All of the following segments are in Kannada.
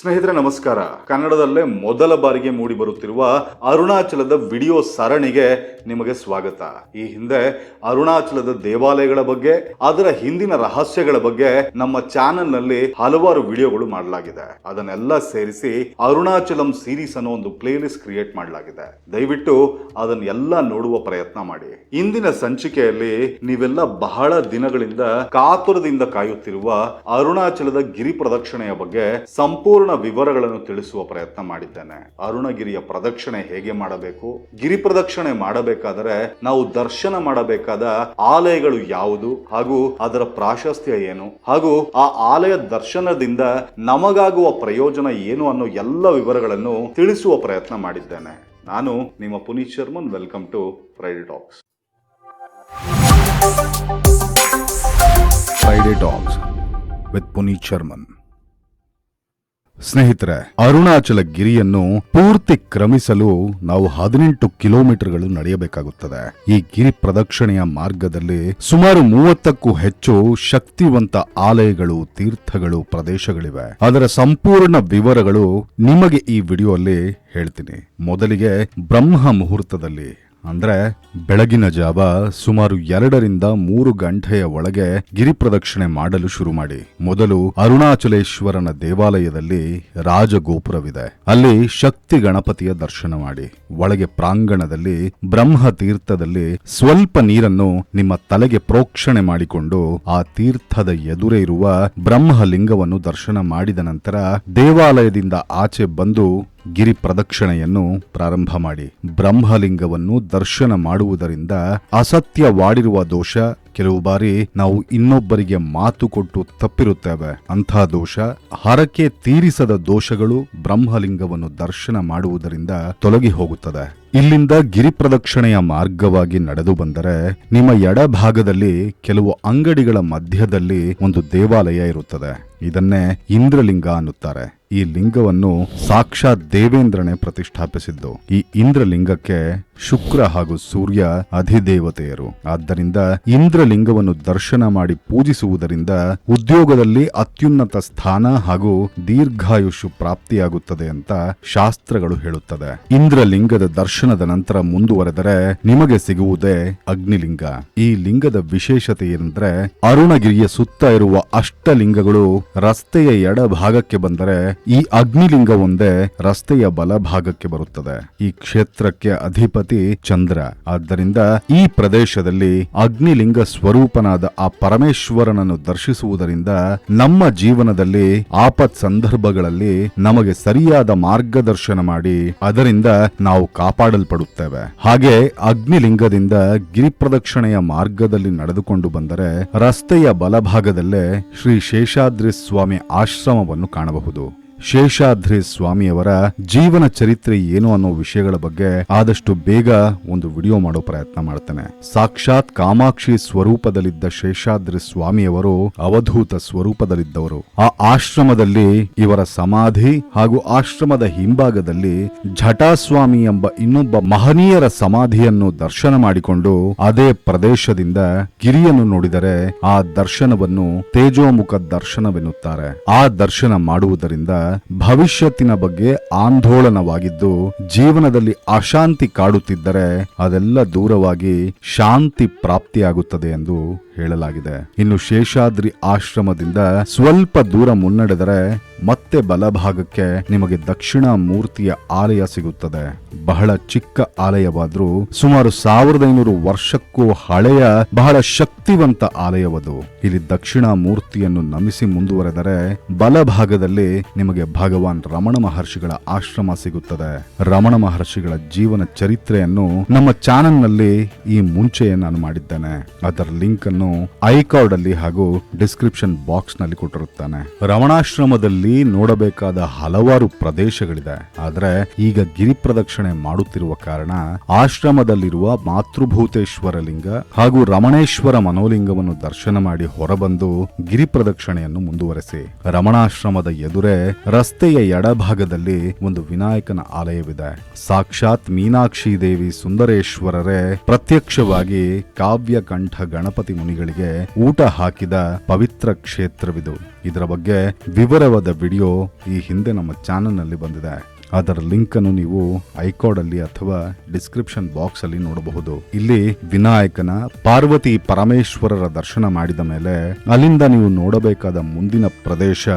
ಸ್ನೇಹಿತರೆ, ನಮಸ್ಕಾರ. ಕನ್ನಡದಲ್ಲೇ ಮೊದಲ ಬಾರಿಗೆ ಮೂಡಿ ಬರುತ್ತಿರುವ ಅರುಣಾಚಲದ ವಿಡಿಯೋ ಸರಣಿಗೆ ನಿಮಗೆ ಸ್ವಾಗತ. ಈ ಹಿಂದೆ ಅರುಣಾಚಲದ ದೇವಾಲಯಗಳ ಬಗ್ಗೆ, ಅದರ ಹಿಂದಿನ ರಹಸ್ಯಗಳ ಬಗ್ಗೆ ನಮ್ಮ ಚಾನೆಲ್ನಲ್ಲಿ ಹಲವಾರು ವಿಡಿಯೋಗಳು ಮಾಡಲಾಗಿದೆ. ಅದನ್ನೆಲ್ಲ ಸೇರಿಸಿ ಅರುಣಾಚಲಂ ಸೀರೀಸ್ ಅನ್ನೋ ಒಂದು ಪ್ಲೇಲಿಸ್ಟ್ ಕ್ರಿಯೇಟ್ ಮಾಡಲಾಗಿದೆ. ದಯವಿಟ್ಟು ಅದನ್ನೆಲ್ಲ ನೋಡುವ ಪ್ರಯತ್ನ ಮಾಡಿ. ಇಂದಿನ ಸಂಚಿಕೆಯಲ್ಲಿ ನೀವೆಲ್ಲ ಬಹಳ ದಿನಗಳಿಂದ ಕಾತುರದಿಂದ ಕಾಯುತ್ತಿರುವ ಅರುಣಾಚಲದ ಗಿರಿ ಪ್ರದಕ್ಷಿಣೆಯ ಬಗ್ಗೆ ಸಂಪೂರ್ಣ ವಿವರಗಳನ್ನು ತಿಳಿಸುವ ಪ್ರಯತ್ನ ಮಾಡಿದ್ದೇನೆ. ಅರುಣಗಿರಿಯ ಪ್ರದಕ್ಷಿಣೆ ಹೇಗೆ ಮಾಡಬೇಕು? ಗಿರಿ ಪ್ರದಕ್ಷಿಣೆ ಮಾಡಬೇಕಾದರೆ ನಾವು ದರ್ಶನ ಮಾಡಬೇಕಾದ ಆಲಯಗಳು ಯಾವುದು? ಹಾಗೂ ಅದರ ಪ್ರಾಶಸ್ತ್ಯ ಏನು? ಹಾಗೂ ಆ ಆಲಯ ದರ್ಶನದಿಂದ ನಮಗಾಗುವ ಪ್ರಯೋಜನ ಏನು ಅನ್ನೋ ಎಲ್ಲ ವಿವರಗಳನ್ನು ತಿಳಿಸುವ ಪ್ರಯತ್ನ ಮಾಡಿದ್ದೇನೆ. ನಾನು ನಿಮ್ಮ Puneet Sharman, welcome to Friday talks. Friday talks with Puneet Sharman. ಸ್ನೇಹಿತರೆ, ಅರುಣಾಚಲ ಗಿರಿಯನ್ನು ಪೂರ್ತಿ ಕ್ರಮಿಸಲು ನಾವು ಹದಿನೆಂಟು ಕಿಲೋಮೀಟರ್ಗಳು ನಡೆಯಬೇಕಾಗುತ್ತದೆ. ಈ ಗಿರಿ ಪ್ರದಕ್ಷಿಣೆಯ ಮಾರ್ಗದಲ್ಲಿ ಸುಮಾರು ಮೂವತ್ತಕ್ಕೂ ಹೆಚ್ಚು ಶಕ್ತಿವಂತ ಆಲಯಗಳು, ತೀರ್ಥಗಳು, ಪ್ರದೇಶಗಳಿವೆ. ಅದರ ಸಂಪೂರ್ಣ ವಿವರಗಳು ನಿಮಗೆ ಈ ವಿಡಿಯೋ ಅಲ್ಲಿ ಹೇಳ್ತೀನಿ. ಮೊದಲಿಗೆ ಬ್ರಹ್ಮ ಮುಹೂರ್ತದಲ್ಲಿ ಅಂದ್ರೆ ಬೆಳಗಿನ ಜಾವ ಸುಮಾರು ಎರಡರಿಂದ ಮೂರು ಗಂಟೆಯ ಒಳಗೆ ಗಿರಿ ಪ್ರದಕ್ಷಿಣೆ ಮಾಡಲು ಶುರು ಮಾಡಿ. ಮೊದಲು ಅರುಣಾಚಲೇಶ್ವರನ ದೇವಾಲಯದಲ್ಲಿ ರಾಜಗೋಪುರವಿದೆ. ಅಲ್ಲಿ ಶಕ್ತಿ ಗಣಪತಿಯ ದರ್ಶನ ಮಾಡಿ. ಒಳಗೆ ಪ್ರಾಂಗಣದಲ್ಲಿ ಬ್ರಹ್ಮ ತೀರ್ಥದಲ್ಲಿ ಸ್ವಲ್ಪ ನೀರನ್ನು ನಿಮ್ಮ ತಲೆಗೆ ಪ್ರೋಕ್ಷಣೆ ಮಾಡಿಕೊಂಡು ಆ ತೀರ್ಥದ ಎದುರೇ ಇರುವ ಬ್ರಹ್ಮಲಿಂಗವನ್ನು ದರ್ಶನ ಮಾಡಿದ ನಂತರ ದೇವಾಲಯದಿಂದ ಆಚೆ ಬಂದು ಗಿರಿ ಪ್ರದಕ್ಷಿಣೆಯನ್ನು ಪ್ರಾರಂಭ ಮಾಡಿ. ಬ್ರಹ್ಮಲಿಂಗವನ್ನು ದರ್ಶನ ಮಾಡುವುದರಿಂದ ಅಸತ್ಯವಾಡಿರುವ ದೋಷ ಕೆಲವು ಬಾರಿ ನಾವು ಇನ್ನೊಬ್ಬರಿಗೆ ಮಾತು ಕೊಟ್ಟು ತಪ್ಪಿರುತ್ತೇವೆ. ಅಂಥ ದೋಷ, ಹರಕೆ ತೀರಿಸದ ದೋಷಗಳು ಬ್ರಹ್ಮಲಿಂಗವನ್ನು ದರ್ಶನ ಮಾಡುವುದರಿಂದ ತೊಲಗಿ ಹೋಗುತ್ತದೆ. ಇಲ್ಲಿಂದ ಗಿರಿ ಪ್ರದಕ್ಷಿಣೆಯ ಮಾರ್ಗವಾಗಿ ನಡೆದು ಬಂದರೆ ನಿಮ್ಮ ಎಡಭಾಗದಲ್ಲಿ ಕೆಲವು ಅಂಗಡಿಗಳ ಮಧ್ಯದಲ್ಲಿ ಒಂದು ದೇವಾಲಯ ಇರುತ್ತದೆ. ಇದನ್ನೇ ಇಂದ್ರಲಿಂಗ ಅನ್ನುತ್ತಾರೆ. ಈ ಲಿಂಗವನ್ನು ಸಾಕ್ಷಾತ್ ದೇವೇಂದ್ರನೇ ಪ್ರತಿಷ್ಠಾಪಿಸಿದ್ದು. ಈ ಇಂದ್ರಲಿಂಗಕ್ಕೆ ಶುಕ್ರ ಹಾಗೂ ಸೂರ್ಯ ಅಧಿದೇವತೆಯರು. ಆದ್ದರಿಂದ ಇಂದ್ರಲಿಂಗವನ್ನು ದರ್ಶನ ಮಾಡಿ ಪೂಜಿಸುವುದರಿಂದ ಉದ್ಯೋಗದಲ್ಲಿ ಅತ್ಯುನ್ನತ ಸ್ಥಾನ ಹಾಗೂ ದೀರ್ಘಾಯುಷು ಪ್ರಾಪ್ತಿಯಾಗುತ್ತದೆ ಅಂತ ಶಾಸ್ತ್ರಗಳು ಹೇಳುತ್ತದೆ ಇಂದ್ರಲಿಂಗದ ದರ್ಶನದ ನಂತರ ಮುಂದುವರೆದರೆ ನಿಮಗೆ ಸಿಗುವುದೇ ಅಗ್ನಿಲಿಂಗ. ಈ ಲಿಂಗದ ವಿಶೇಷತೆ ಏನಂದ್ರೆ ಅರುಣಗಿರಿಯ ಸುತ್ತ ಇರುವ ಅಷ್ಟಲಿಂಗಗಳು ರಸ್ತೆಯ ಎಡಭಾಗಕ್ಕೆ ಬಂದರೆ ಈ ಅಗ್ನಿಲಿಂಗ ಒಂದೇ ರಸ್ತೆಯ ಬಲಭಾಗಕ್ಕೆ ಬರುತ್ತದೆ. ಈ ಕ್ಷೇತ್ರಕ್ಕೆ ಅಧಿಪತಿ ಚಂದ್ರ. ಆದ್ದರಿಂದ ಈ ಪ್ರದೇಶದಲ್ಲಿ ಅಗ್ನಿಲಿಂಗ ಸ್ವರೂಪನಾದ ಆ ಪರಮೇಶ್ವರನನ್ನು ದರ್ಶಿಸುವುದರಿಂದ ನಮ್ಮ ಜೀವನದಲ್ಲಿ ಆಪತ್ ಸಂದರ್ಭಗಳಲ್ಲಿ ನಮಗೆ ಸರಿಯಾದ ಮಾರ್ಗದರ್ಶನ ಮಾಡಿ ಅದರಿಂದ ನಾವು ಕಾಪಾಡಲ್ಪಡುತ್ತೇವೆ. ಹಾಗೆ ಅಗ್ನಿಲಿಂಗದಿಂದ ಗಿರಿಪ್ರದಕ್ಷಿಣೆಯ ಮಾರ್ಗದಲ್ಲಿ ನಡೆದುಕೊಂಡು ಬಂದರೆ ರಸ್ತೆಯ ಬಲಭಾಗದಲ್ಲೇ ಶ್ರೀ ಶೇಷಾದ್ರಿ ಸ್ವಾಮಿ ಆಶ್ರಮವನ್ನು ಕಾಣಬಹುದು. ಶೇಷಾದ್ರಿ ಸ್ವಾಮಿಯವರ ಜೀವನ ಚರಿತ್ರೆ ಏನು ಅನ್ನೋ ವಿಷಯಗಳ ಬಗ್ಗೆ ಆದಷ್ಟು ಬೇಗ ಒಂದು ವಿಡಿಯೋ ಮಾಡೋ ಪ್ರಯತ್ನ ಮಾಡ್ತೇನೆ. ಸಾಕ್ಷಾತ್ ಕಾಮಾಕ್ಷಿ ಸ್ವರೂಪದಲ್ಲಿದ್ದ ಶೇಷಾದ್ರಿ ಸ್ವಾಮಿಯವರು ಅವಧೂತ ಸ್ವರೂಪದಲ್ಲಿದ್ದವರು. ಆ ಆಶ್ರಮದಲ್ಲಿ ಇವರ ಸಮಾಧಿ ಹಾಗೂ ಆಶ್ರಮದ ಹಿಂಭಾಗದಲ್ಲಿ ಜಟಾಸ್ವಾಮಿ ಎಂಬ ಇನ್ನೊಬ್ಬ ಮಹನೀಯರ ಸಮಾಧಿಯನ್ನು ದರ್ಶನ ಮಾಡಿಕೊಂಡು ಅದೇ ಪ್ರದೇಶದಿಂದ ಗಿರಿಯನ್ನು ನೋಡಿದರೆ ಆ ದರ್ಶನವನ್ನು ತೇಜೋಮುಖ ದರ್ಶನವೆನ್ನುತ್ತಾರೆ. ಆ ದರ್ಶನ ಮಾಡುವುದರಿಂದ ಭವಿಷ್ಯತ್ತಿನ ಬಗ್ಗೆ ಆಂದೋಲನವಾಗಿದ್ದು, ಜೀವನದಲ್ಲಿ ಅಶಾಂತಿ ಕಾಡುತ್ತಿದ್ದರೆ ಅದೆಲ್ಲ ದೂರವಾಗಿ ಶಾಂತಿ ಪ್ರಾಪ್ತಿಯಾಗುತ್ತದೆ ಎಂದು ಹೇಳಲಾಗಿದೆ. ಇನ್ನು ಶೇಷಾದ್ರಿ ಆಶ್ರಮದಿಂದ ಸ್ವಲ್ಪ ದೂರ ಮುನ್ನಡೆದರೆ ಮತ್ತೆ ಬಲಭಾಗಕ್ಕೆ ನಿಮಗೆ ದಕ್ಷಿಣ ಮೂರ್ತಿಯ ಆಲಯ ಸಿಗುತ್ತದೆ. ಬಹಳ ಚಿಕ್ಕ ಆಲಯವಾದ್ರೂ ಸುಮಾರು ಸಾವಿರದ ಐನೂರು ವರ್ಷಕ್ಕೂ ಹಳೆಯ, ಬಹಳ ಶಕ್ತಿವಂತ ಆಲಯವದು. ಇಲ್ಲಿ ದಕ್ಷಿಣ ಮೂರ್ತಿಯನ್ನು ನಮಿಸಿ ಮುಂದುವರೆದರೆ ಬಲಭಾಗದಲ್ಲಿ ನಿಮಗೆ ಭಗವಾನ್ ರಮಣ ಮಹರ್ಷಿಗಳ ಆಶ್ರಮ ಸಿಗುತ್ತದೆ. ರಮಣ ಮಹರ್ಷಿಗಳ ಜೀವನ ಚರಿತ್ರೆಯನ್ನು ನಮ್ಮ ಚಾನೆಲ್ನಲ್ಲಿ ಈ ಮುಂಚೆಯೇ ನಾನು ಮಾಡಿದ್ದೇನೆ. ಅದರ ಲಿಂಕ್ ಅನ್ನು ಐಕಾರ್ಡ್ ಅಲ್ಲಿ ಹಾಗೂ ಡಿಸ್ಕ್ರಿಪ್ಷನ್ ಬಾಕ್ಸ್ನಲ್ಲಿ ಕೊಟ್ಟಿರುತ್ತಾನೆ. ರಮಣಾಶ್ರಮದಲ್ಲಿ ನೋಡಬೇಕಾದ ಹಲವಾರು ಪ್ರದೇಶಗಳಿದೆ. ಆದ್ರೆ ಈಗ ಗಿರಿ ಪ್ರದಕ್ಷಿಣೆ ಮಾಡುತ್ತಿರುವ ಕಾರಣ ಆಶ್ರಮದಲ್ಲಿರುವ ಮಾತೃಭೂತೇಶ್ವರ ಲಿಂಗ ಹಾಗೂ ರಮಣೇಶ್ವರ ಮನೋಲಿಂಗವನ್ನು ದರ್ಶನ ಮಾಡಿ ಹೊರಬಂದು ಗಿರಿ ಪ್ರದಕ್ಷಿಣೆಯನ್ನು ಮುಂದುವರೆಸಿ. ರಮಣಾಶ್ರಮದ ಎದುರೇ ರಸ್ತೆಯ ಎಡಭಾಗದಲ್ಲಿ ಒಂದು ವಿನಾಯಕನ ಆಲಯವಿದೆ. ಸಾಕ್ಷಾತ್ ಮೀನಾಕ್ಷಿ ದೇವಿ ಸುಂದರೇಶ್ವರರೇ ಪ್ರತ್ಯಕ್ಷವಾಗಿ ಕಾವ್ಯಕಂಠ ಗಣಪತಿ ಮುನಿಗಳಿಗೆ ಊಟ ಹಾಕಿದ ಪವಿತ್ರ ಕ್ಷೇತ್ರವಿದು. ಇದರ ಬಗ್ಗೆ ವಿವರವಾದ ವಿಡಿಯೋ ಈ ಹಿಂದೆ ನಮ್ಮ ಚಾನಲ್ನಲ್ಲಿ ಬಂದಿದೆ. ಅದರ ಲಿಂಕ್ ಅನ್ನು ನೀವು ಐಕಾರ್ಡ್ ಅಲ್ಲಿ ಅಥವಾ ಡಿಸ್ಕ್ರಿಪ್ಷನ್ ಬಾಕ್ಸ್ ಅಲ್ಲಿ ನೋಡಬಹುದು. ಇಲ್ಲಿ ವಿನಾಯಕನ ಪಾರ್ವತಿ ಪರಮೇಶ್ವರರ ದರ್ಶನ ಮಾಡಿದ ಮೇಲೆ ಅಲ್ಲಿಂದ ನೀವು ನೋಡಬೇಕಾದ ಮುಂದಿನ ಪ್ರದೇಶ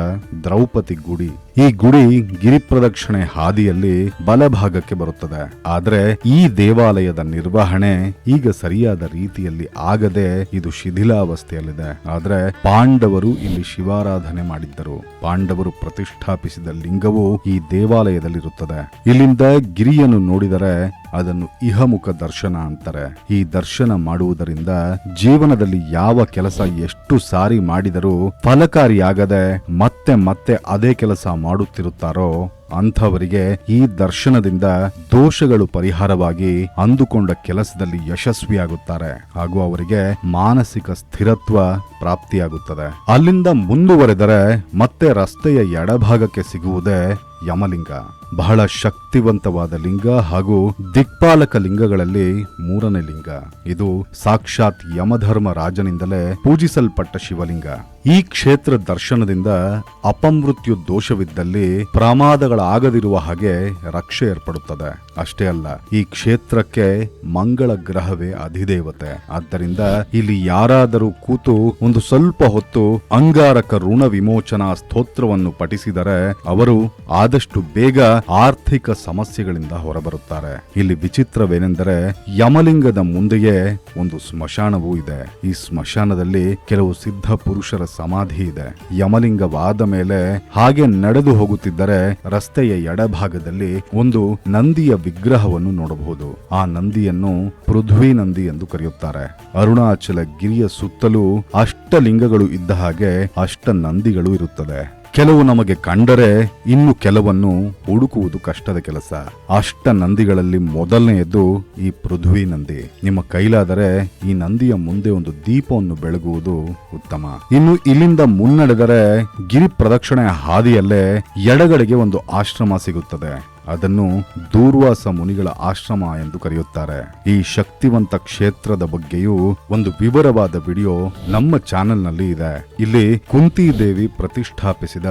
ದ್ರೌಪದಿ ಗುಡಿ. ಈ ಗುಡಿ ಗಿರಿಪ್ರದಕ್ಷಿಣೆ ಹಾದಿಯಲ್ಲಿ ಬಲಭಾಗಕ್ಕೆ ಬರುತ್ತದೆ. ಆದರೆ ಈ ದೇವಾಲಯದ ನಿರ್ವಹಣೆ ಈಗ ಸರಿಯಾದ ರೀತಿಯಲ್ಲಿ ಆಗದೆ ಇದು ಶಿಥಿಲಾವಸ್ಥೆಯಲ್ಲಿದೆ. ಆದರೆ ಪಾಂಡವರು ಇಲ್ಲಿ ಶಿವಾರಾಧನೆ ಮಾಡಿದ್ದರು. ಪಾಂಡವರು ಪ್ರತಿಷ್ಠಾಪಿಸಿದ ಲಿಂಗವು ಈ ದೇವಾಲಯದಲ್ಲಿರುತ್ತದೆ. ಇಲ್ಲಿಂದ ಗಿರಿಯನ್ನು ನೋಡಿದರೆ ಅದನ್ನು ಇಹಮುಖ ದರ್ಶನ ಅಂತಾರೆ. ಈ ದರ್ಶನ ಮಾಡುವುದರಿಂದ ಜೀವನದಲ್ಲಿ ಯಾವ ಕೆಲಸ ಎಷ್ಟು ಸಾರಿ ಮಾಡಿದರೂ ಫಲಕಾರಿಯಾಗದೆ ಮತ್ತೆ ಮತ್ತೆ ಅದೇ ಕೆಲಸ ಮಾಡುತ್ತಿರುತ್ತಾರೋ ಅಂಥವರಿಗೆ ಈ ದರ್ಶನದಿಂದ ದೋಷಗಳು ಪರಿಹಾರವಾಗಿ ಅಂದುಕೊಂಡ ಕೆಲಸದಲ್ಲಿ ಯಶಸ್ವಿಯಾಗುತ್ತಾರೆ. ಹಾಗೂ ಅವರಿಗೆ ಮಾನಸಿಕ ಸ್ಥಿರತ್ವ ಪ್ರಾಪ್ತಿಯಾಗುತ್ತದೆ. ಅಲ್ಲಿಂದ ಮುಂದುವರೆದರೆ ಮತ್ತೆ ರಸ್ತೆಯ ಎಡಭಾಗಕ್ಕೆ ಸಿಗುವುದೇ ಯಮಲಿಂಗ. ಬಹಳ ಶಕ್ತಿವಂತವಾದ ಲಿಂಗ ಹಾಗೂ ದಿಕ್ಪಾಲಕ ಲಿಂಗಗಳಲ್ಲಿ ಮೂರನೇ ಲಿಂಗ. ಇದು ಸಾಕ್ಷಾತ್ ಯಮಧರ್ಮ ರಾಜನಿಂದಲೇ ಪೂಜಿಸಲ್ಪಟ್ಟ ಶಿವಲಿಂಗ. ಈ ಕ್ಷೇತ್ರ ದರ್ಶನದಿಂದ ಅಪಮೃತ್ಯು ದೋಷವಿದ್ದಲ್ಲಿ ಪ್ರಮಾದಗಳಾಗದಿರುವ ಹಾಗೆ ರಕ್ಷೆ ಏರ್ಪಡುತ್ತದೆ. ಅಷ್ಟೇ ಅಲ್ಲ, ಈ ಕ್ಷೇತ್ರಕ್ಕೆ ಮಂಗಳ ಗ್ರಹವೇ ಅಧಿದೇವತೆ. ಆದ್ದರಿಂದ ಇಲ್ಲಿ ಯಾರಾದರೂ ಕೂತು ಒಂದು ಸ್ವಲ್ಪ ಹೊತ್ತು ಅಂಗಾರಕ ಋಣ ವಿಮೋಚನಾ ಸ್ತೋತ್ರವನ್ನು ಪಠಿಸಿದರೆ ಅವರು ಆದಷ್ಟು ಬೇಗ ಆರ್ಥಿಕ ಸಮಸ್ಯೆಗಳಿಂದ ಹೊರಬರುತ್ತಾರೆ. ಇಲ್ಲಿ ವಿಚಿತ್ರವೇನೆಂದರೆ ಯಮಲಿಂಗದ ಮುಂದೆಯೇ ಒಂದು ಸ್ಮಶಾನವೂ ಇದೆ. ಈ ಸ್ಮಶಾನದಲ್ಲಿ ಕೆಲವು ಸಿದ್ಧ ಪುರುಷರ ಸಮಾಧಿ ಇದೆ. ಯಮಲಿಂಗವಾದ ಮೇಲೆ ಹಾಗೆ ನಡೆದು ಹೋಗುತ್ತಿದ್ದರೆ ರಸ್ತೆಯ ಎಡಭಾಗದಲ್ಲಿ ಒಂದು ನಂದಿಯ ವಿಗ್ರಹವನ್ನು ನೋಡಬಹುದು. ಆ ನಂದಿಯನ್ನು ಪೃಥ್ವಿ ನಂದಿ ಎಂದು ಕರೆಯುತ್ತಾರೆ. ಅರುಣಾಚಲ ಗಿರಿಯ ಸುತ್ತಲೂ ಅಷ್ಟಲಿಂಗಗಳು ಇದ್ದ ಹಾಗೆ ಅಷ್ಟ ನಂದಿಗಳು ಇರುತ್ತದೆ ಕೆಲವು ನಮಗೆ ಕಂಡರೆ ಇನ್ನು ಕೆಲವನ್ನು ಹುಡುಕುವುದು ಕಷ್ಟದ ಕೆಲಸ. ಅಷ್ಟ ನಂದಿಗಳಲ್ಲಿ ಮೊದಲನೆಯದ್ದು ಈ ಪೃಥ್ವಿ ನಂದಿ. ನಿಮ್ಮ ಕೈಲಾದರೆ ಈ ನಂದಿಯ ಮುಂದೆ ಒಂದು ದೀಪವನ್ನು ಬೆಳಗುವುದು ಉತ್ತಮ. ಇನ್ನು ಇಲ್ಲಿಂದ ಮುನ್ನಡೆದರೆ ಗಿರಿ ಪ್ರದಕ್ಷಿಣೆಯ ಹಾದಿಯಲ್ಲೇ ಎಡಗಡೆಗೆ ಒಂದು ಆಶ್ರಮ ಸಿಗುತ್ತದೆ. ಅದನ್ನು ದೂರ್ವಾಸ ಮುನಿಗಳ ಆಶ್ರಮ ಎಂದು ಕರೆಯುತ್ತಾರೆ. ಈ ಶಕ್ತಿವಂತ ಕ್ಷೇತ್ರದ ಬಗ್ಗೆಯೂ ಒಂದು ವಿವರವಾದ ವಿಡಿಯೋ ನಮ್ಮ ಚಾನೆಲ್ನಲ್ಲಿ ಇದೆ. ಇಲ್ಲಿ ಕುಂತಿ ದೇವಿ ಪ್ರತಿಷ್ಠಾಪಿಸಿದ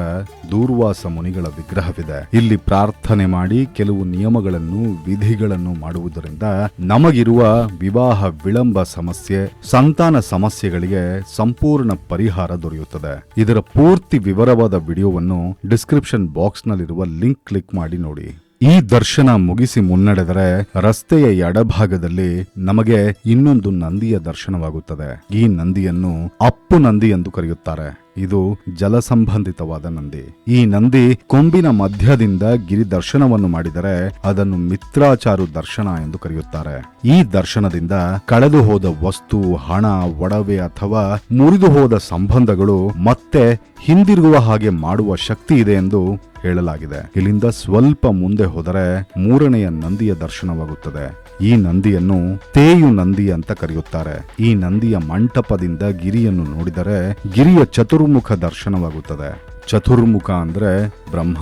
ದೂರ್ವಾಸ ಮುನಿಗಳ ವಿಗ್ರಹವಿದೆ. ಇಲ್ಲಿ ಪ್ರಾರ್ಥನೆ ಮಾಡಿ ಕೆಲವು ನಿಯಮಗಳನ್ನು, ವಿಧಿಗಳನ್ನು ಮಾಡುವುದರಿಂದ ನಮಗಿರುವ ವಿವಾಹ ವಿಳಂಬ ಸಮಸ್ಯೆ, ಸಂತಾನ ಸಮಸ್ಯೆಗಳಿಗೆ ಸಂಪೂರ್ಣ ಪರಿಹಾರ ದೊರೆಯುತ್ತದೆ. ಇದರ ಪೂರ್ತಿ ವಿವರವಾದ ವಿಡಿಯೋವನ್ನು ಡಿಸ್ಕ್ರಿಪ್ಷನ್ ಬಾಕ್ಸ್ ನಲ್ಲಿರುವ ಲಿಂಕ್ ಕ್ಲಿಕ್ ಮಾಡಿ ನೋಡಿ. ಈ ದರ್ಶನ ಮುಗಿಸಿ ಮುನ್ನಡೆದರೆ ರಸ್ತೆಯ ಎಡಭಾಗದಲ್ಲಿ ನಮಗೆ ಇನ್ನೊಂದು ನಂದಿಯ ದರ್ಶನವಾಗುತ್ತದೆ. ಈ ನಂದಿಯನ್ನು ಅಪ್ಪು ನಂದಿ ಎಂದು ಕರೆಯುತ್ತಾರೆ. ಇದು ಜಲ ಸಂಬಂಧಿತವಾದ ನಂದಿ. ಈ ನಂದಿ ಕೊಂಬಿನ ಮಧ್ಯದಿಂದ ಗಿರಿ ದರ್ಶನವನ್ನು ಮಾಡಿದರೆ ಅದನ್ನು ಮಿತ್ರಾಚಾರು ದರ್ಶನ ಎಂದು ಕರೆಯುತ್ತಾರೆ. ಈ ದರ್ಶನದಿಂದ ಕಳೆದು ಹೋದ ವಸ್ತು, ಹಣ, ಒಡವೆ ಅಥವಾ ಮುರಿದು ಸಂಬಂಧಗಳು ಮತ್ತೆ ಹಿಂದಿರುಗುವ ಹಾಗೆ ಮಾಡುವ ಶಕ್ತಿ ಇದೆ ಎಂದು ಹೇಳಲಾಗಿದೆ. ಇಲ್ಲಿಂದ ಸ್ವಲ್ಪ ಮುಂದೆ ಹೋದರೆ ಮೂರನೆಯ ನಂದಿಯ ದರ್ಶನವಾಗುತ್ತದೆ. ಈ ನಂದಿಯನ್ನು ತೇಯು ನಂದಿ ಅಂತ ಕರೆಯುತ್ತಾರೆ. ಈ ನಂದಿಯ ಮಂಟಪದಿಂದ ಗಿರಿಯನ್ನು ನೋಡಿದರೆ ಗಿರಿಯ ಚತುರ್ಮುಖ ದರ್ಶನವಾಗುತ್ತದೆ. ಚತುರ್ಮುಖ ಅಂದ್ರೆ ಬ್ರಹ್ಮ.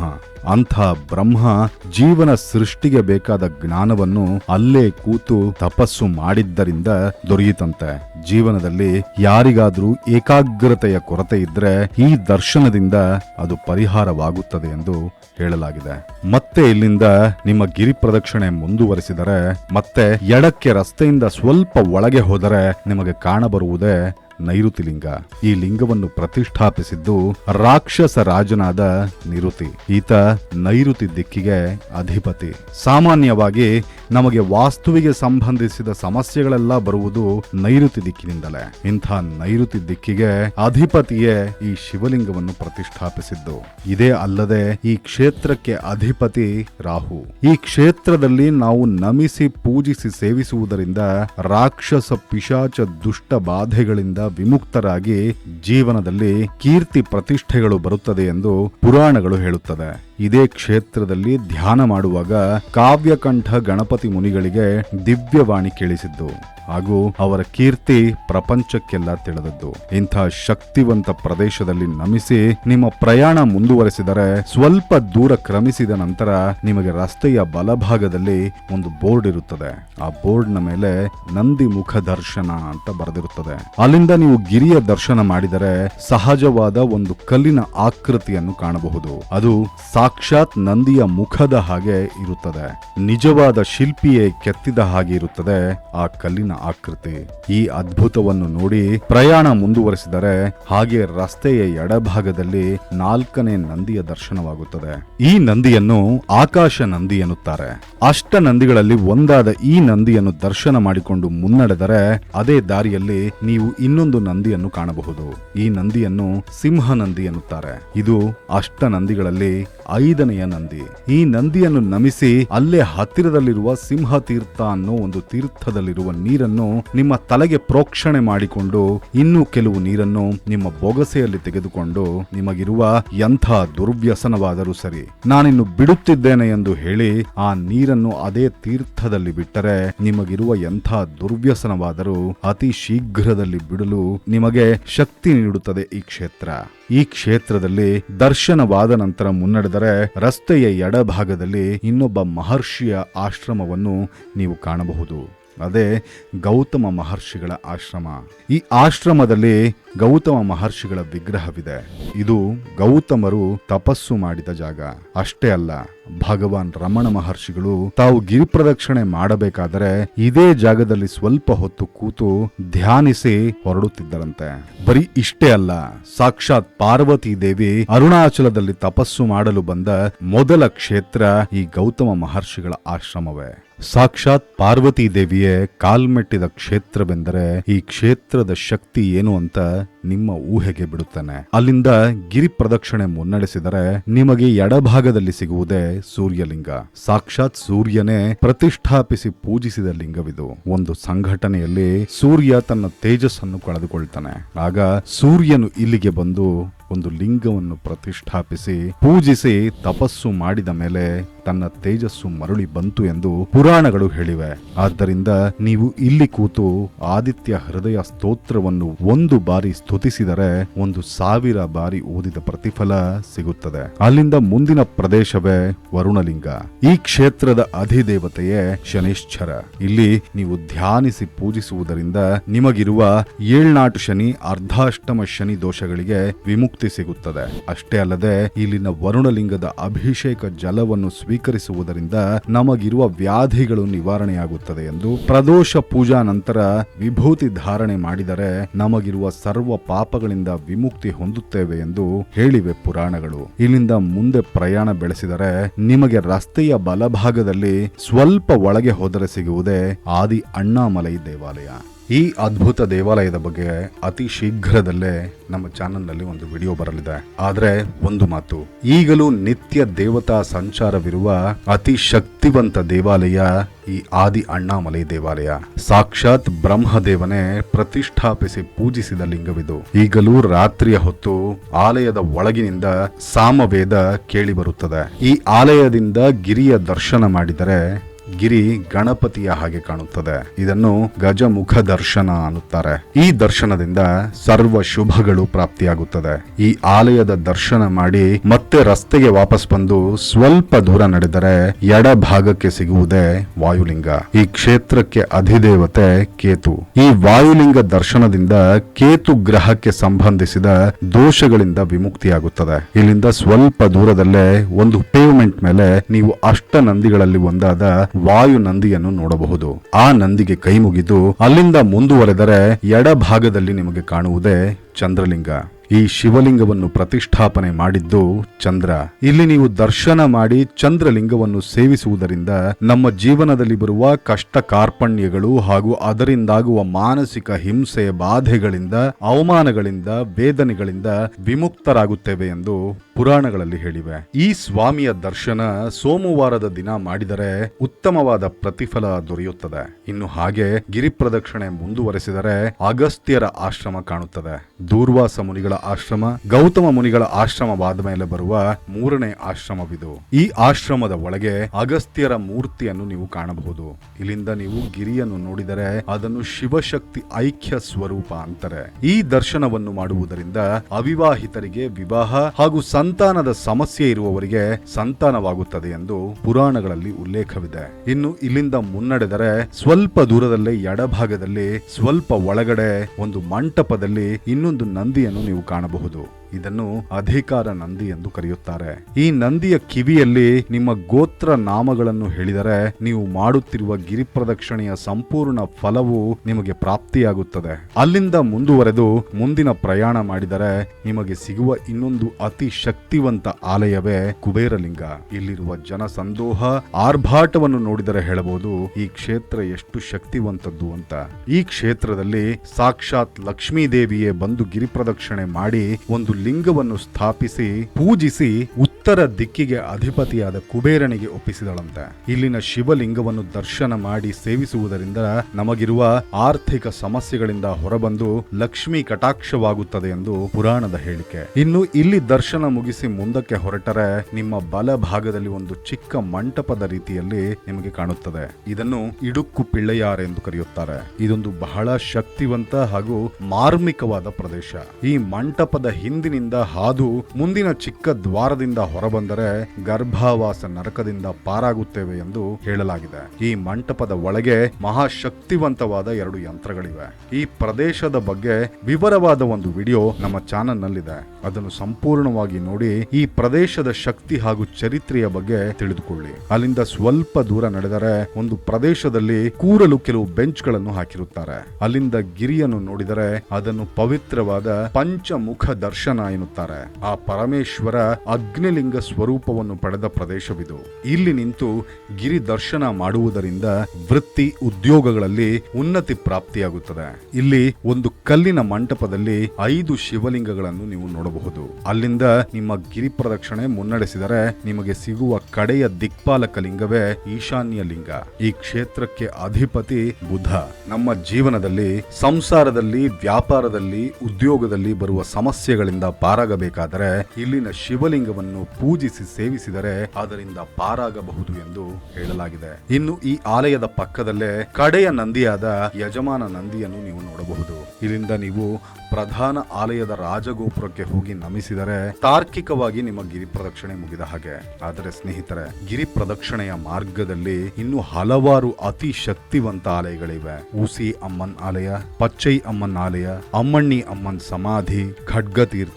ಅಂಥ ಬ್ರಹ್ಮ ಜೀವನ ಸೃಷ್ಟಿಗೆ ಬೇಕಾದ ಜ್ಞಾನವನ್ನು ಅಲ್ಲೇ ಕೂತು ತಪಸ್ಸು ಮಾಡಿದ್ದರಿಂದ ದೊರೆಯಿತಂತೆ. ಜೀವನದಲ್ಲಿ ಯಾರಿಗಾದ್ರೂ ಏಕಾಗ್ರತೆಯ ಕೊರತೆ ಇದ್ರೆ ಈ ದರ್ಶನದಿಂದ ಅದು ಪರಿಹಾರವಾಗುತ್ತದೆ ಎಂದು ಹೇಳಲಾಗಿದೆ. ಮತ್ತೆ ಇಲ್ಲಿಂದ ನಿಮ್ಮ ಗಿರಿ ಪ್ರದಕ್ಷಿಣೆ ಮುಂದುವರಿಸಿದರೆ ಮತ್ತೆ ಎಡಕ್ಕೆ ರಸ್ತೆಯಿಂದ ಸ್ವಲ್ಪ ಒಳಗೆ ಹೋದರೆ ನಿಮಗೆ ಕಾಣಬರುವುದೇ ನೈಋತಿ ಲಿಂಗ ಈ ಲಿಂಗವನ್ನು ಪ್ರತಿಷ್ಠಾಪಿಸಿದ್ದು ರಾಕ್ಷಸ ರಾಜನಾದ ನಿರುತಿ. ಈತ ನೈರುತಿ ದಿಕ್ಕಿಗೆ ಅಧಿಪತಿ. ಸಾಮಾನ್ಯವಾಗಿ ನಮಗೆ ವಾಸ್ತುವಿಗೆ ಸಂಬಂಧಿಸಿದ ಸಮಸ್ಯೆಗಳೆಲ್ಲ ಬರುವುದು ನೈರುತಿ ದಿಕ್ಕಿನಿಂದಲೇ. ಇಂಥ ನೈರುತಿ ದಿಕ್ಕಿಗೆ ಅಧಿಪತಿಯೇ ಈ ಶಿವಲಿಂಗವನ್ನು ಪ್ರತಿಷ್ಠಾಪಿಸಿದ್ದು. ಇದೇ ಅಲ್ಲದೆ ಈ ಕ್ಷೇತ್ರಕ್ಕೆ ಅಧಿಪತಿ ರಾಹು. ಈ ಕ್ಷೇತ್ರದಲ್ಲಿ ನಾವು ನಮಿಸಿ ಪೂಜಿಸಿ ಸೇವಿಸುವುದರಿಂದ ರಾಕ್ಷಸ ಪಿಶಾಚ ದುಷ್ಟ ಬಾಧೆಗಳಿಂದ ವಿಮುಕ್ತರಾಗಿ ಜೀವನದಲ್ಲಿ ಕೀರ್ತಿ ಪ್ರತಿಷ್ಠೆಗಳು ಬರುತ್ತದೆ ಎಂದು ಪುರಾಣಗಳು ಹೇಳುತ್ತದೆ ಇದೇ ಕ್ಷೇತ್ರದಲ್ಲಿ ಧ್ಯಾನ ಮಾಡುವಾಗ ಕಾವ್ಯಕಂಠ ಗಣಪತಿ ಮುನಿಗಳಿಗೆ ದಿವ್ಯವಾಣಿ ಕೇಳಿಸಿದ್ದು. ಹಾಗೂ ಅವರ ಕೀರ್ತಿ ಪ್ರಪಂಚಕ್ಕೆಲ್ಲ ತಿಳಿದದ್ದು. ಇಂಥ ಶಕ್ತಿವಂತ ಪ್ರದೇಶದಲ್ಲಿ ನಮಿಸಿ ನಿಮ್ಮ ಪ್ರಯಾಣ ಮುಂದುವರೆಸಿದರೆ, ಸ್ವಲ್ಪ ದೂರ ಕ್ರಮಿಸಿದ ನಂತರ ನಿಮಗೆ ರಸ್ತೆಯ ಬಲಭಾಗದಲ್ಲಿ ಒಂದು ಬೋರ್ಡ್ ಇರುತ್ತದೆ. ಆ ಬೋರ್ಡ್ನ ಮೇಲೆ ನಂದಿ ಮುಖ ದರ್ಶನ ಅಂತ ಬರೆದಿರುತ್ತದೆ. ಅಲ್ಲಿಂದ ನೀವು ಗಿರಿಯ ದರ್ಶನ ಮಾಡಿದರೆ ಸಹಜವಾದ ಒಂದು ಕಲ್ಲಿನ ಆಕೃತಿಯನ್ನು ಕಾಣಬಹುದು. ಅದು ಸಾಕ್ಷಾತ್ ನಂದಿಯ ಮುಖದ ಹಾಗೆ ಇರುತ್ತದೆ. ನಿಜವಾದ ಶಿಲ್ಪಿಯೇ ಕೆತ್ತಿದ ಹಾಗೆ ಇರುತ್ತದೆ ಆ ಕಲ್ಲಿನ ಆಕೃತಿ. ಈ ಅದ್ಭುತವನ್ನು ನೋಡಿ ಪ್ರಯಾಣ ಮುಂದುವರೆಸಿದರೆ ಹಾಗೆ ರಸ್ತೆಯ ಎಡಭಾಗದಲ್ಲಿ ನಾಲ್ಕನೇ ನಂದಿಯ ದರ್ಶನವಾಗುತ್ತದೆ. ಈ ನಂದಿಯನ್ನು ಆಕಾಶ ನಂದಿ ಎನ್ನುತ್ತಾರೆ. ಅಷ್ಟ ನಂದಿಗಳಲ್ಲಿ ಒಂದಾದ ಈ ನಂದಿಯನ್ನು ದರ್ಶನ ಮಾಡಿಕೊಂಡು ಮುನ್ನಡೆದರೆ ಅದೇ ದಾರಿಯಲ್ಲಿ ನೀವು ಇನ್ನೊಂದು ನಂದಿಯನ್ನು ಕಾಣಬಹುದು. ಈ ನಂದಿಯನ್ನು ಸಿಂಹ ನಂದಿ ಎನ್ನುತ್ತಾರೆ. ಇದು ಅಷ್ಟ ನಂದಿಗಳಲ್ಲಿ ಐದನೆಯ ನಂದಿ. ಈ ನಂದಿಯನ್ನು ನಮಿಸಿ ಅಲ್ಲೇ ಹತ್ತಿರದಲ್ಲಿರುವ ಸಿಂಹ ತೀರ್ಥ ಅನ್ನೋ ಒಂದು ತೀರ್ಥದಲ್ಲಿರುವ ನೀರನ್ನು ನಿಮ್ಮ ತಲೆಗೆ ಪ್ರೋಕ್ಷಣೆ ಮಾಡಿಕೊಂಡು, ಇನ್ನೂ ಕೆಲವು ನೀರನ್ನು ನಿಮ್ಮ ಬೊಗಸೆಯಲ್ಲಿ ತೆಗೆದುಕೊಂಡು ನಿಮಗಿರುವ ಎಂಥ ದುರ್ವ್ಯಸನವಾದರೂ ಸರಿ, ನಾನಿನ್ನು ಬಿಡುತ್ತಿದ್ದೇನೆ ಎಂದು ಹೇಳಿ ಆ ನೀರನ್ನು ಅದೇ ತೀರ್ಥದಲ್ಲಿ ಬಿಟ್ಟರೆ ನಿಮಗಿರುವ ಎಂಥ ದುರ್ವ್ಯಸನವಾದರೂ ಅತಿ ಶೀಘ್ರದಲ್ಲಿ ಬಿಡಲು ನಿಮಗೆ ಶಕ್ತಿ ನೀಡುತ್ತದೆ ಈ ಕ್ಷೇತ್ರ. ಈ ಕ್ಷೇತ್ರದಲ್ಲಿ ದರ್ಶನವಾದ ನಂತರ ಮುನ್ನಡೆದರೆ ರಸ್ತೆಯ ಎಡಭಾಗದಲ್ಲಿ ಇನ್ನೊಬ್ಬ ಮಹರ್ಷಿಯ ಆಶ್ರಮವನ್ನು ನೀವು ಕಾಣಬಹುದು. ಅದೇ ಗೌತಮ ಮಹರ್ಷಿಗಳ ಆಶ್ರಮ. ಈ ಆಶ್ರಮದಲ್ಲಿ ಗೌತಮ ಮಹರ್ಷಿಗಳ ವಿಗ್ರಹವಿದೆ. ಇದು ಗೌತಮರು ತಪಸ್ಸು ಮಾಡಿದ ಜಾಗ. ಅಷ್ಟೇ ಅಲ್ಲ ಭಗವಾನ್ ರಮಣ ಮಹರ್ಷಿಗಳು ತಾವು ಗಿರಿಪ್ರದಕ್ಷಿಣೆ ಮಾಡಬೇಕಾದರೆ ಇದೇ ಜಾಗದಲ್ಲಿ ಸ್ವಲ್ಪ ಹೊತ್ತು ಕೂತು ಧ್ಯಾನಿಸಿ ಹೊರಡುತ್ತಿದ್ದರಂತೆ. ಬರೀ ಇಷ್ಟೇ ಅಲ್ಲ, ಸಾಕ್ಷಾತ್ ಪಾರ್ವತಿ ದೇವಿ ಅರುಣಾಚಲದಲ್ಲಿ ತಪಸ್ಸು ಮಾಡಲು ಬಂದ ಮೊದಲ ಕ್ಷೇತ್ರ ಈ ಗೌತಮ ಮಹರ್ಷಿಗಳ ಆಶ್ರಮವೇ. ಸಾಕ್ಷಾತ್ ಪಾರ್ವತಿ ದೇವಿಯೇ ಕಾಲ್ಮೆಟ್ಟಿದ ಕ್ಷೇತ್ರವೆಂದರೆ ಈ ಕ್ಷೇತ್ರದ ಶಕ್ತಿ ಏನು ಅಂತ ನಿಮ್ಮ ಊಹೆಗೆ ಬಿಡುತ್ತಾನೆ. ಅಲ್ಲಿಂದ ಗಿರಿ ಪ್ರದಕ್ಷಿಣೆ ಮುನ್ನಡೆಸಿದರೆ ನಿಮಗೆ ಎಡಭಾಗದಲ್ಲಿ ಸಿಗುವುದೇ ಸೂರ್ಯಲಿಂಗ. ಸಾಕ್ಷಾತ್ ಸೂರ್ಯನೇ ಪ್ರತಿಷ್ಠಾಪಿಸಿ ಪೂಜಿಸಿದ ಲಿಂಗವಿದು. ಒಂದು ಸಂಘಟನೆಯಲ್ಲಿ ಸೂರ್ಯ ತನ್ನ ತೇಜಸ್ಸನ್ನು ಕಳೆದುಕೊಳ್ತಾನೆ. ಆಗ ಸೂರ್ಯನು ಇಲ್ಲಿಗೆ ಬಂದು ಒಂದು ಲಿಂಗವನ್ನು ಪ್ರತಿಷ್ಠಾಪಿಸಿ ಪೂಜಿಸಿ ತಪಸ್ಸು ಮಾಡಿದ ಮೇಲೆ ತನ್ನ ತೇಜಸ್ಸು ಮರಳಿ ಬಂತು ಎಂದು ಪುರಾಣಗಳು ಹೇಳಿವೆ. ಆದ್ದರಿಂದ ನೀವು ಇಲ್ಲಿ ಕೂತು ಆದಿತ್ಯ ಹೃದಯ ಸ್ತೋತ್ರವನ್ನು ಒಂದು ಬಾರಿ ಸ್ತುತಿಸಿದರೆ ಒಂದು ಸಾವಿರ ಬಾರಿ ಓದಿದ ಪ್ರತಿಫಲ ಸಿಗುತ್ತದೆ. ಅಲ್ಲಿಂದ ಮುಂದಿನ ಪ್ರದೇಶವೇ ವರುಣಲಿಂಗ. ಈ ಕ್ಷೇತ್ರದ ಅಧಿದೇವತೆಯೇ ಶನಿಶ್ಚರ. ಇಲ್ಲಿ ನೀವು ಧ್ಯಾನಿಸಿ ಪೂಜಿಸುವುದರಿಂದ ನಿಮಗಿರುವ ಏಳ್ನಾಟು ಶನಿ, ಅರ್ಧಾಷ್ಟಮ ಶನಿ ದೋಷಗಳಿಗೆ ವಿಮುಕ್ತಿ ಸಿಗುತ್ತದೆ. ಅಷ್ಟೇ ಅಲ್ಲದೆ ಇಲ್ಲಿನ ವರುಣಲಿಂಗದ ಅಭಿಷೇಕ ಜಲವನ್ನು ಸ್ವೀಕರಿಸುವುದರಿಂದ ನಮಗಿರುವ ವ್ಯಾಧಿಗಳು ನಿವಾರಣೆಯಾಗುತ್ತದೆ ಎಂದು ಪ್ರದೋಷ ಪೂಜಾ ನಂತರ ವಿಭೂತಿ ಧಾರಣೆ ಮಾಡಿದರೆ ನಮಗಿರುವ ಸರ್ವ ಪಾಪಗಳಿಂದ ವಿಮುಕ್ತಿ ಹೊಂದುತ್ತೇವೆ ಎಂದು ಹೇಳಿವೆ ಪುರಾಣಗಳು. ಇಲ್ಲಿಂದ ಮುಂದೆ ಪ್ರಯಾಣ ಬೆಳೆಸಿದರೆ ನಿಮಗೆ ರಸ್ತೆಯ ಬಲಭಾಗದಲ್ಲಿ ಸ್ವಲ್ಪ ಒಳಗೆ ಹೋದರೆ ಸಿಗುವುದೇ ಆದಿ ಅಣ್ಣಾಮಲೈ ದೇವಾಲಯ. ಈ ಅದ್ಭುತ ದೇವಾಲಯದ ಬಗ್ಗೆ ಅತಿ ಶೀಘ್ರದಲ್ಲೇ ನಮ್ಮ ಚಾನೆಲ್ನಲ್ಲಿ ಒಂದು ವಿಡಿಯೋ ಬರಲಿದೆ. ಆದರೆ ಒಂದು ಮಾತು, ಈಗಲೂ ನಿತ್ಯ ದೇವತಾ ಸಂಚಾರವಿರುವ ಅತಿ ಶಕ್ತಿವಂತ ದೇವಾಲಯ ಈ ಆದಿ ಅಣ್ಣಾಮಲೈ ದೇವಾಲಯ. ಸಾಕ್ಷಾತ್ ಬ್ರಹ್ಮದೇವನೇ ಪ್ರತಿಷ್ಠಾಪಿಸಿ ಪೂಜಿಸಿದ ಲಿಂಗವಿದು. ಈಗಲೂ ರಾತ್ರಿಯ ಹೊತ್ತು ಆಲಯದ ಒಳಗಿನಿಂದ ಸಾಮವೇದ ಕೇಳಿ ಬರುತ್ತದೆ. ಈ ಆಲಯದಿಂದ ಗಿರಿಯ ದರ್ಶನ ಮಾಡಿದರೆ ಗಿರಿ ಗಣಪತಿಯ ಹಾಗೆ ಕಾಣುತ್ತದೆ. ಇದನ್ನು ಗಜಮುಖ ದರ್ಶನ ಅನ್ನುತ್ತಾರೆ. ಈ ದರ್ಶನದಿಂದ ಸರ್ವ ಶುಭಗಳು ಪ್ರಾಪ್ತಿಯಾಗುತ್ತದೆ. ಈ ಆಲಯದ ದರ್ಶನ ಮಾಡಿ ಮತ್ತೆ ರಸ್ತೆಗೆ ವಾಪಸ್ ಬಂದು ಸ್ವಲ್ಪ ದೂರ ನಡೆದರೆ ಎಡ ಭಾಗಕ್ಕೆ ಸಿಗುವುದೇ ವಾಯುಲಿಂಗ. ಈ ಕ್ಷೇತ್ರಕ್ಕೆ ಅಧಿದೇವತೆ ಕೇತು. ಈ ವಾಯುಲಿಂಗ ದರ್ಶನದಿಂದ ಕೇತು ಗ್ರಹಕ್ಕೆ ಸಂಬಂಧಿಸಿದ ದೋಷಗಳಿಂದ ವಿಮುಕ್ತಿಯಾಗುತ್ತದೆ. ಇಲ್ಲಿಂದ ಸ್ವಲ್ಪ ದೂರದಲ್ಲೇ ಒಂದು ಪೇವ್ಮೆಂಟ್ ಮೇಲೆ ನೀವು ಅಷ್ಟ ನಂದಿಗಳಲ್ಲಿ ಒಂದಾದ ವಾಯು ನಂದಿಯನ್ನು ನೋಡಬಹುದು. ಆ ನಂದಿಗೆ ಕೈ ಮುಗಿದು ಅಲ್ಲಿಂದ ಮುಂದುವರೆದರೆ ಎಡಭಾಗದಲ್ಲಿ ನಿಮಗೆ ಕಾಣುವುದೇ ಚಂದ್ರಲಿಂಗ. ಈ ಶಿವಲಿಂಗವನ್ನು ಪ್ರತಿಷ್ಠಾಪನೆ ಮಾಡಿದ್ದು ಚಂದ್ರ. ಇಲ್ಲಿ ನೀವು ದರ್ಶನ ಮಾಡಿ ಚಂದ್ರಲಿಂಗವನ್ನು ಸೇವಿಸುವುದರಿಂದ ನಮ್ಮ ಜೀವನದಲ್ಲಿ ಬರುವ ಕಷ್ಟ ಕಾರ್ಪಣ್ಯಗಳು ಹಾಗೂ ಅದರಿಂದಾಗುವ ಮಾನಸಿಕ ಹಿಂಸೆ ಬಾಧೆಗಳಿಂದ, ಅವಮಾನಗಳಿಂದ ವೇದನೆಗಳಿಂದ ವಿಮುಕ್ತರಾಗುತ್ತೇವೆ ಎಂದು ಪುರಾಣಗಳಲ್ಲಿ ಹೇಳಿವೆ. ಈ ಸ್ವಾಮಿಯ ದರ್ಶನ ಸೋಮವಾರದ ದಿನ ಮಾಡಿದರೆ ಉತ್ತಮವಾದ ಪ್ರತಿಫಲ ದೊರೆಯುತ್ತದೆ. ಇನ್ನು ಹಾಗೆ ಗಿರಿಪ್ರದಕ್ಷಿಣೆ ಮುಂದುವರೆಸಿದರೆ ಅಗಸ್ತ್ಯರ ಆಶ್ರಮ ಕಾಣುತ್ತದೆ. ದೂರ್ವಾಸ ಮುನಿಗಳ ಆಶ್ರಮ, ಗೌತಮ ಮುನಿಗಳ ಆಶ್ರಮವಾದ ಮೇಲೆ ಬರುವ ಮೂರನೇ ಆಶ್ರಮವಿದು. ಈ ಆಶ್ರಮದ ಒಳಗೆ ಅಗಸ್ತ್ಯರ ಮೂರ್ತಿಯನ್ನು ನೀವು ಕಾಣಬಹುದು. ಇಲ್ಲಿಂದ ನೀವು ಗಿರಿಯನ್ನು ನೋಡಿದರೆ ಅದನ್ನು ಶಿವಶಕ್ತಿ ಐಕ್ಯ ಸ್ವರೂಪ ಅಂತಾರೆ. ಈ ದರ್ಶನವನ್ನು ಮಾಡುವುದರಿಂದ ಅವಿವಾಹಿತರಿಗೆ ವಿವಾಹ ಹಾಗೂ ಸಂತಾನದ ಸಮಸ್ಯೆ ಇರುವವರಿಗೆ ಸಂತಾನವಾಗುತ್ತದೆ ಎಂದು ಪುರಾಣಗಳಲ್ಲಿ ಉಲ್ಲೇಖವಿದೆ. ಇನ್ನು ಇಲ್ಲಿಂದ ಮುನ್ನಡೆದರೆ ಸ್ವಲ್ಪ ದೂರದಲ್ಲೇ ಎಡಭಾಗದಲ್ಲಿ, ಸ್ವಲ್ಪ ಒಳಗಡೆ ಒಂದು ಮಂಟಪದಲ್ಲಿ ಇನ್ನೊಂದು ನಂದಿಯನ್ನು ನೀವು ಕಾಣಬಹುದು. ಇದನ್ನು ಅಧಿಕಾರ ನಂದಿ ಎಂದು ಕರೆಯುತ್ತಾರೆ. ಈ ನಂದಿಯ ಕಿವಿಯಲ್ಲಿ ನಿಮ್ಮ ಗೋತ್ರ ನಾಮಗಳನ್ನು ಹೇಳಿದರೆ ನೀವು ಮಾಡುತ್ತಿರುವ ಗಿರಿಪ್ರದಕ್ಷಿಣೆಯ ಸಂಪೂರ್ಣ ಫಲವು ನಿಮಗೆ ಪ್ರಾಪ್ತಿಯಾಗುತ್ತದೆ. ಅಲ್ಲಿಂದ ಮುಂದುವರೆದು ಮುಂದಿನ ಪ್ರಯಾಣ ಮಾಡಿದರೆ ನಿಮಗೆ ಸಿಗುವ ಇನ್ನೊಂದು ಅತಿ ಶಕ್ತಿವಂತ ಆಲಯವೇ ಕುಬೇರಲಿಂಗ. ಇಲ್ಲಿರುವ ಜನ ಸಂದೋಹ ಆರ್ಭಾಟವನ್ನು ನೋಡಿದರೆ ಹೇಳಬಹುದು, ಈ ಕ್ಷೇತ್ರ ಎಷ್ಟು ಶಕ್ತಿವಂತದ್ದು ಅಂತ. ಈ ಕ್ಷೇತ್ರದಲ್ಲಿ ಸಾಕ್ಷಾತ್ ಲಕ್ಷ್ಮೀ ದೇವಿಯೇ ಬಂದು ಗಿರಿಪ್ರದಕ್ಷಿಣೆ ಮಾಡಿ ಒಂದು ಲಿಂಗವನ್ನು ಸ್ಥಾಪಿಸಿ, ಪೂಜಿಸಿ ಉತ್ತರ ದಿಕ್ಕಿಗೆ ಅಧಿಪತಿಯಾದ ಕುಬೇರನಿಗೆ ಒಪ್ಪಿಸಿದಳಂತೆ. ಇಲ್ಲಿನ ಶಿವಲಿಂಗವನ್ನು ದರ್ಶನ ಮಾಡಿ ಸೇವಿಸುವುದರಿಂದ ನಮಗಿರುವ ಆರ್ಥಿಕ ಸಮಸ್ಯೆಗಳಿಂದ ಹೊರಬಂದು ಲಕ್ಷ್ಮಿ ಕಟಾಕ್ಷವಾಗುತ್ತದೆ ಎಂದು ಪುರಾಣದ ಹೇಳಿಕೆ. ಇನ್ನು ಇಲ್ಲಿ ದರ್ಶನ ಮುಗಿಸಿ ಮುಂದಕ್ಕೆ ಹೊರಟರೆ ನಿಮ್ಮ ಬಲ ಭಾಗದಲ್ಲಿ ಒಂದು ಚಿಕ್ಕ ಮಂಟಪದ ರೀತಿಯಲ್ಲಿ ನಿಮಗೆ ಕಾಣುತ್ತದೆ. ಇದನ್ನು ಇಡುಕ್ಕು ಪಿಳ್ಳೆಯಾರ್ ಎಂದು ಕರೆಯುತ್ತಾರೆ. ಇದೊಂದು ಬಹಳ ಶಕ್ತಿವಂತ ಹಾಗೂ ಮಾರ್ಮಿಕವಾದ ಪ್ರದೇಶ. ಈ ಮಂಟಪದ ಹಿಂದಿನಿಂದ ಹಾದು ಮುಂದಿನ ಚಿಕ್ಕ ದ್ವಾರದಿಂದ ಹೊರಬಂದರೆ ಗರ್ಭಾವಾಸ ನರಕದಿಂದ ಪಾರಾಗುತ್ತೇವೆ ಎಂದು ಹೇಳಲಾಗಿದೆ. ಈ ಮಂಟಪದ ಒಳಗೆ ಮಹಾಶಕ್ತಿವಂತವಾದ ಎರಡು ಯಂತ್ರಗಳಿವೆ. ಈ ಪ್ರದೇಶದ ಬಗ್ಗೆ ವಿವರವಾದ ಒಂದು ವಿಡಿಯೋ ನಮ್ಮ ಚಾನೆಲ್ ನಲ್ಲಿದೆ ಅದನ್ನು ಸಂಪೂರ್ಣವಾಗಿ ನೋಡಿ ಈ ಪ್ರದೇಶದ ಶಕ್ತಿ ಹಾಗೂ ಚರಿತ್ರೆಯ ಬಗ್ಗೆ ತಿಳಿದುಕೊಳ್ಳಿ. ಅಲ್ಲಿಂದ ಸ್ವಲ್ಪ ದೂರ ನಡೆದರೆ ಒಂದು ಪ್ರದೇಶದಲ್ಲಿ ಕೂರಲು ಕೆಲವು ಬೆಂಚ್ಗಳನ್ನು ಹಾಕಿರುತ್ತಾರೆ. ಅಲ್ಲಿಂದ ಗಿರಿಯನ್ನು ನೋಡಿದರೆ ಅದನ್ನು ಪವಿತ್ರವಾದ ಪಂಚಮುಖ ದರ್ಶನ ಎನ್ನುತ್ತಾರೆ. ಆ ಪರಮೇಶ್ವರ ಅಗ್ನಿಲಿಂಗ ಸ್ವರೂಪವನ್ನು ಪಡೆದ ಪ್ರದೇಶವಿದು. ಇಲ್ಲಿ ನಿಂತು ಗಿರಿ ದರ್ಶನ ಮಾಡುವುದರಿಂದ ವೃತ್ತಿ ಉದ್ಯೋಗಗಳಲ್ಲಿ ಉನ್ನತಿ ಪ್ರಾಪ್ತಿಯಾಗುತ್ತದೆ. ಇಲ್ಲಿ ಒಂದು ಕಲ್ಲಿನ ಮಂಟಪದಲ್ಲಿ ಐದು ಶಿವಲಿಂಗಗಳನ್ನು ನೀವು ನೋಡಬಹುದು. ಅಲ್ಲಿಂದ ನಿಮ್ಮ ಗಿರಿ ಪ್ರದಕ್ಷಿಣೆ ಮುನ್ನಡೆಸಿದರೆ ನಿಮಗೆ ಸಿಗುವ ಕಡೆಯ ದಿಕ್ಪಾಲಕ ಲಿಂಗವೇ ಈಶಾನ್ಯ ಲಿಂಗ. ಈ ಕ್ಷೇತ್ರಕ್ಕೆ ಅಧಿಪತಿ ಬುಧ. ನಮ್ಮ ಜೀವನದಲ್ಲಿ, ಸಂಸಾರದಲ್ಲಿ, ವ್ಯಾಪಾರದಲ್ಲಿ, ಉದ್ಯೋಗದಲ್ಲಿ ಬರುವ ಸಮಸ್ಯೆಗಳಿಂದ ಪಾರಾಗಬೇಕಾದರೆ ಇಲ್ಲಿನ ಶಿವಲಿಂಗವನ್ನು ಪೂಜಿಸಿ ಸೇವಿಸಿದರೆ ಅದರಿಂದ ಪಾರಾಗಬಹುದು ಎಂದು ಹೇಳಲಾಗಿದೆ. ಇನ್ನು ಈ ಆಲಯದ ಪಕ್ಕದಲ್ಲೇ ಕಡೆಯ ನಂದಿಯಾದ ಯಜಮಾನ ನಂದಿಯನ್ನು ನೀವು ನೋಡಬಹುದು. ಇಲ್ಲಿಂದ ನೀವು ಪ್ರಧಾನ ಆಲಯದ ರಾಜಗೋಪುರಕ್ಕೆ ಹೋಗಿ ನಮಿಸಿದರೆ ತಾರ್ಕಿಕವಾಗಿ ನಿಮ್ಮ ಗಿರಿ ಪ್ರದಕ್ಷಿಣೆ ಮುಗಿದ ಹಾಗೆ. ಆದರೆ ಸ್ನೇಹಿತರೆ, ಗಿರಿ ಪ್ರದಕ್ಷಿಣೆಯ ಮಾರ್ಗದಲ್ಲಿ ಇನ್ನು ಹಲವಾರು ಅತಿ ಶಕ್ತಿವಂತ ಆಲಯಗಳಿವೆ. ಊಸಿ ಅಮ್ಮನ್ ಆಲಯ, ಪಚ್ಚೈ ಅಮ್ಮನ್ ಆಲಯ, ಅಮ್ಮಣ್ಣಿ ಅಮ್ಮನ್ ಸಮಾಧಿ, ಖಡ್ಗತೀರ್ಥ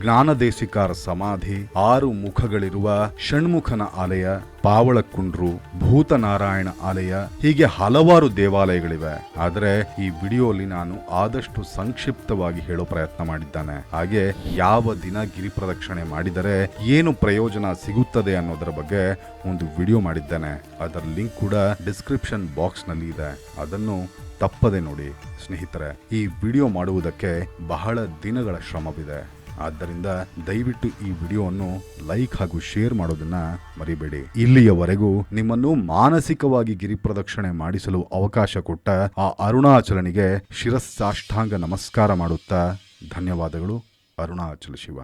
ಜ್ಞಾನದೇಶಿಕಾರ ಸಮಾಧಿ, ಆರು ಮುಖಗಳಿರುವ ಷಣ್ಮುಖನ ಆಲಯ, ಪಾವಳಕುಂಡ್ರು, ಭೂತನಾರಾಯಣ ಆಲಯ, ಹೀಗೆ ಹಲವಾರು ದೇವಾಲಯಗಳಿವೆ. ಆದರೆ ಈ ವಿಡಿಯೋಲಿ ನಾನು ಆದಷ್ಟು ಸಂಕ್ಷಿಪ್ತವಾಗಿ ಹೇಳೋ ಪ್ರಯತ್ನ ಮಾಡಿದ್ದಾನೆ. ಹಾಗೆ ಯಾವ ದಿನ ಗಿರಿ ಪ್ರದಕ್ಷಿಣೆ ಮಾಡಿದರೆ ಏನು ಪ್ರಯೋಜನ ಸಿಗುತ್ತದೆ ಅನ್ನೋದರ ಬಗ್ಗೆ ಒಂದು ವಿಡಿಯೋ ಮಾಡಿದ್ದೇನೆ. ಅದರ ಲಿಂಕ್ ಕೂಡ ಡಿಸ್ಕ್ರಿಪ್ಷನ್ ಬಾಕ್ಸ್ನಲ್ಲಿ ಇದೆ. ಅದನ್ನು ತಪ್ಪದೆ ನೋಡಿ ಸ್ನೇಹಿತರೆ. ಈ ವಿಡಿಯೋ ಮಾಡುವುದಕ್ಕೆ ಬಹಳ ದಿನಗಳ ಶ್ರಮವಿದೆ. ಆದ್ದರಿಂದ ದಯವಿಟ್ಟು ಈ ವಿಡಿಯೋವನ್ನು ಲೈಕ್ ಹಾಗೂ ಶೇರ್ ಮಾಡೋದನ್ನ ಮರಿಬೇಡಿ. ಇಲ್ಲಿಯವರೆಗೂ ನಿಮ್ಮನ್ನು ಮಾನಸಿಕವಾಗಿ ಗಿರಿಪ್ರದಕ್ಷಿಣೆ ಮಾಡಿಸಲು ಅವಕಾಶ ಕೊಟ್ಟ ಆ ಅರುಣಾಚಲನಿಗೆ ಶಿರಸ್ಸಾಷ್ಟಾಂಗ ನಮಸ್ಕಾರ ಮಾಡುತ್ತಾ ಧನ್ಯವಾದಗಳು, ಅರುಣಾಚಲ ಶಿವ.